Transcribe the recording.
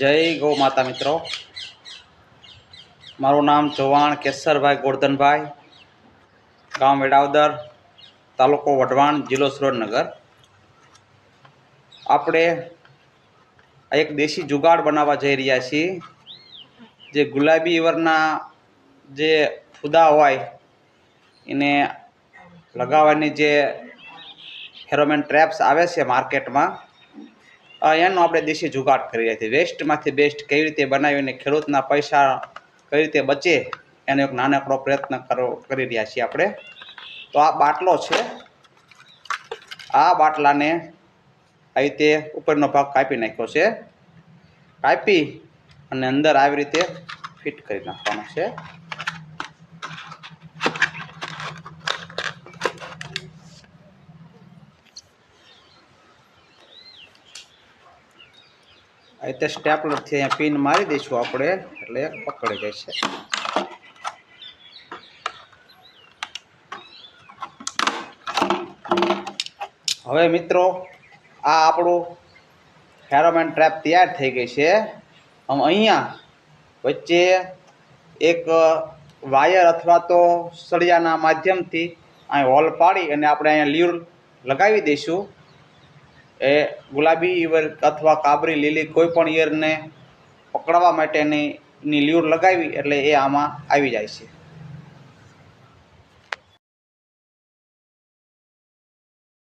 જય ગૌ માતા મિત્રો. મારું નામ ચૌહાણ કેસરભાઈ ગોરધનભાઈ, ગામ વેડાવદર, તાલુકો વઢવાણ, જિલ્લો સુરેન્દ્રનગર. આપણે એક દેશી જુગાડ બનાવવા જઈ રહ્યા છીએ. જે ગુલાબી ઈવરના જે ફુદા હોય, એને લગાવવાની જે ફેરોમેન ટ્રેપ્સ આવે છે માર્કેટમાં એનો આપણે દેશી જુગાડ કરી રહ્યા છીએ. વેસ્ટમાંથી બેસ્ટ કેવી રીતે બનાવીને ખેડૂતના પૈસા કઈ રીતે બચે, એનો એક નાનકડો પ્રયત્ન કરો, કરી રહ્યા છીએ આપણે. તો આ બાટલો છે. આ બાટલાને આવી રીતે ઉપરનો ભાગ કાપી નાખ્યો છે. કાપી અને અંદર આવી રીતે ફિટ કરી નાખવાનો છે. રીતે સ્ટેપલરથી અહીંયા પિન મારી દઈશું આપણે, એટલે પકડી જશે હવે મિત્રો, આ આપણું ફેરોમેન ટ્રેપ તૈયાર થઈ ગઈ છે. આમ અહીંયા વચ્ચે એક વાયર અથવા તો સળિયાના માધ્યમથી અહીં હોલ પાડી અને આપણે અહીંયા લીર લગાવી દઈશું. એ ગુલાબી ઈયર અથવા કાબરી લીલી કોઈ પણ ઈયરને પકડવા માટેની ની લ્યુર લગાવી એટલે એ આમાં આવી જાય છે.